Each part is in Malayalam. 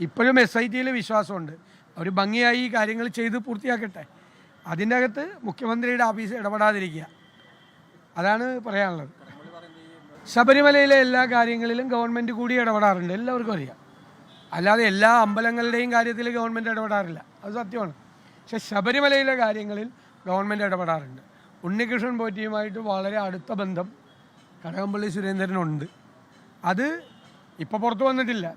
ഇപ്പോഴും എസ് ഐ ടിയിൽ വിശ്വാസമുണ്ട്. അവർ ഭംഗിയായി ഈ കാര്യങ്ങൾ ചെയ്ത് പൂർത്തിയാക്കട്ടെ. അതിന്റെ അകത്ത് മുഖ്യമന്ത്രിയുടെ ഓഫീസ് ഇടപെടാതിരിക്കുക. അതാണ് പറയാനുള്ളത്. ശബരിമലയിലെ എല്ലാ കാര്യങ്ങളിലും ഗവൺമെന്റ് കൂടി ഇടപെടാറുണ്ട്. എല്ലാവർക്കും അറിയാം. അല്ലാതെ എല്ലാ അമ്പലങ്ങളുടെയും കാര്യത്തിൽ ഗവൺമെന്റ് ഇടപെടാറില്ല. അത് സത്യമാണ്. പക്ഷെ ശബരിമലയിലെ കാര്യങ്ങളിൽ ഗവൺമെന്റ് ഇടപെടാറുണ്ട്. ഉണ്ണികൃഷ്ണൻ പോറ്റിയുമായിട്ട് വളരെ അടുത്ത ബന്ധം കടകംപള്ളി സുരേന്ദ്രനുണ്ട്. അത് ഇപ്പോൾ പുറത്തു വന്നിട്ടില്ല.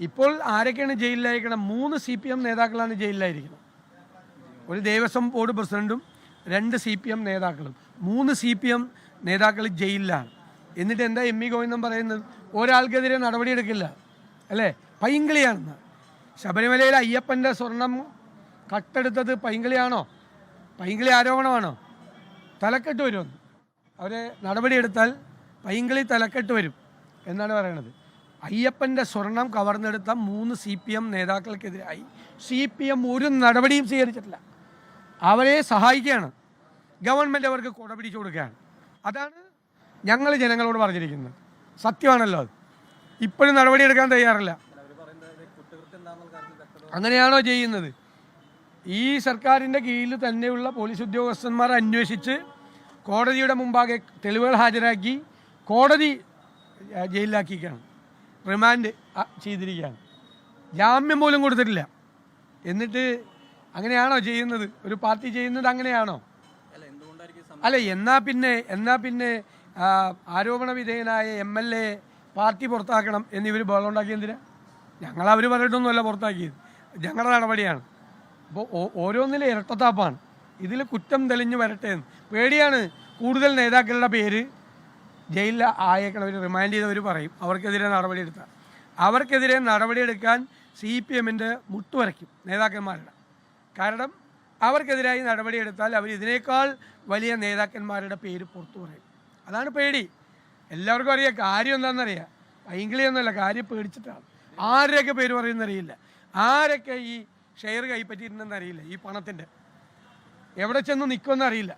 ഇപ്പോൾ ആരൊക്കെയാണ് ജയിലിലായിരിക്കണം? മൂന്ന് സി പി എം നേതാക്കളാണ് ജയിലിലായിരിക്കുന്നത് ഒരു ദേവസ്വം ബോർഡ് പ്രസിഡന്റും രണ്ട് സി പി എം നേതാക്കളും. മൂന്ന് സി പി എം നേതാക്കൾ ജയിലിലാണ്. എന്നിട്ട് എന്താ എം ഇ. ഗോവിന്ദൻ പറയുന്നത്? ഒരാൾക്കെതിരെ നടപടിയെടുക്കില്ല. അല്ലേ? പൈങ്കിളിയാണെന്ന്. ശബരിമലയിലെ അയ്യപ്പന്റെ സ്വർണം കട്ടെടുത്തത് പൈങ്കിളിയാണോ? പൈങ്കിളി ആരോപണമാണോ? തലക്കെട്ട് വരുമെന്ന്. അവരെ നടപടിയെടുത്താൽ പൈങ്കിളി തലക്കെട്ട് വരും എന്നാണ് പറയണത്. അയ്യപ്പന്റെ സ്വർണം കവർന്നെടുത്ത മൂന്ന് സി പി എം നേതാക്കൾക്കെതിരായി സി പി എം ഒരു നടപടിയും സ്വീകരിച്ചിട്ടില്ല. അവരെ സഹായിക്കുകയാണ്. ഗവൺമെന്റ് അവർക്ക് കുട പിടിച്ചു കൊടുക്കുകയാണ്. അതാണ് ഞങ്ങൾ ജനങ്ങളോട് പറഞ്ഞിരിക്കുന്നത്. സത്യമാണല്ലോ അത്. ഇപ്പോഴും നടപടിയെടുക്കാൻ തയ്യാറില്ല. അങ്ങനെയാണോ ചെയ്യുന്നത്? ഈ സർക്കാരിന്റെ കീഴിൽ തന്നെയുള്ള പോലീസ് ഉദ്യോഗസ്ഥന്മാർ അന്വേഷിച്ച് കോടതിയുടെ മുമ്പാകെ തെളിവുകൾ ഹാജരാക്കി കോടതി ജയിലിലാക്കിയിരിക്കുകയാണ്. റിമാൻഡ് ചെയ്തിരിക്കുകയാണ്. ജാമ്യം പോലും കൊടുത്തിട്ടില്ല. എന്നിട്ട് അങ്ങനെയാണോ ചെയ്യുന്നത്? ഒരു പാർട്ടി ചെയ്യുന്നത് അങ്ങനെയാണോ? അല്ല എന്നാ പിന്നെ എന്നാ പിന്നെ ആരോപണ വിധേയനായ എം എൽ എ പാർട്ടി പുറത്താക്കണം എന്നിവർ ബഹളം ഉണ്ടാക്കി എന്തിനാ? ഞങ്ങൾ അവർ പറഞ്ഞിട്ടൊന്നുമല്ല പുറത്താക്കിയത്. ഞങ്ങളുടെ നടപടിയാണ്. അപ്പോൾ ഓരോന്നിലും ഇരട്ടത്താപ്പാണ്. ഇതിൽ കുറ്റം തെളിഞ്ഞു വരട്ടെ എന്ന്. പേടിയാണ് കൂടുതൽ നേതാക്കളുടെ പേര്. ജയിലിൽ ആയേക്കണവർ റിമാൻഡ് ചെയ്തവർ പറയും. അവർക്കെതിരെ നടപടിയെടുത്താൽ അവർക്കെതിരെ നടപടിയെടുക്കാൻ സി പി എമ്മിന്റെ മുട്ടുവരയ്ക്കും നേതാക്കന്മാരുടെ. കാരണം അവർക്കെതിരായി നടപടിയെടുത്താൽ അവർ ഇതിനേക്കാൾ വലിയ നേതാക്കന്മാരുടെ പേര് പുറത്തു പറയും. അതാണ് പേടി. എല്ലാവർക്കും അറിയാം കാര്യം എന്താണെന്നറിയാം. പൈങ്കിളിയൊന്നുമല്ല കാര്യം പേടിച്ചിട്ടാണ്. ആരുടെയൊക്കെ പേര് പറയുന്നറിയില്ല. ആരൊക്കെ ഈ ഷെയർ കൈപ്പറ്റിയിട്ടുണ്ടെന്ന് അറിയില്ല ഈ പണത്തിന്റെ എവിടെ ചെന്ന് നിൽക്കുമെന്ന് അറിയില്ല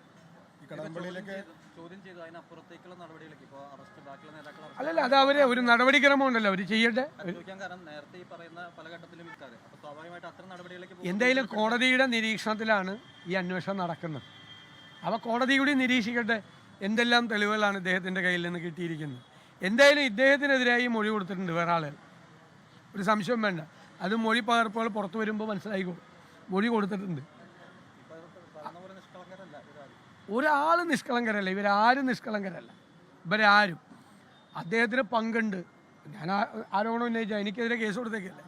അല്ലല്ല അത് അവർ ഒരു നടപടിക്രമം ഉണ്ടല്ലോ അവർ ചെയ്യട്ടെ. എന്തായാലും കോടതിയുടെ നിരീക്ഷണത്തിലാണ് ഈ അന്വേഷണം നടക്കുന്നത്. അപ്പോൾ കോടതി കൂടി നിരീക്ഷിക്കട്ടെ എന്തെല്ലാം തെളിവുകളാണ് ഇദ്ദേഹത്തിന്റെ കയ്യിൽ നിന്ന് കിട്ടിയിരിക്കുന്നത്. എന്തായാലും ഇദ്ദേഹത്തിനെതിരായി മൊഴി കൊടുത്തിട്ടുണ്ട് വേറെ ആളുകൾ ഒരു സംശയം വേണ്ട. അത് മൊഴി പകർപ്പുകൾ പുറത്തു വരുമ്പോൾ മനസ്സിലായിക്കോളും. മൊഴി കൊടുത്തിട്ടുണ്ട് ഇപ്പോൾ പറഞ്ഞ പോലെ നിഷ്കളങ്കരല്ല ഇവരാരും ഒരാൾ നിഷ്കളങ്കരല്ല ഇവരാരും നിഷ്കളങ്കരല്ല. ഇവരാരും. അദ്ദേഹത്തിന് പങ്കുണ്ട്. ഞാൻ ആരോപണം ഉന്നയിച്ച എനിക്കെതിരെ കേസ് കൊടുത്തേക്കല്ലേ?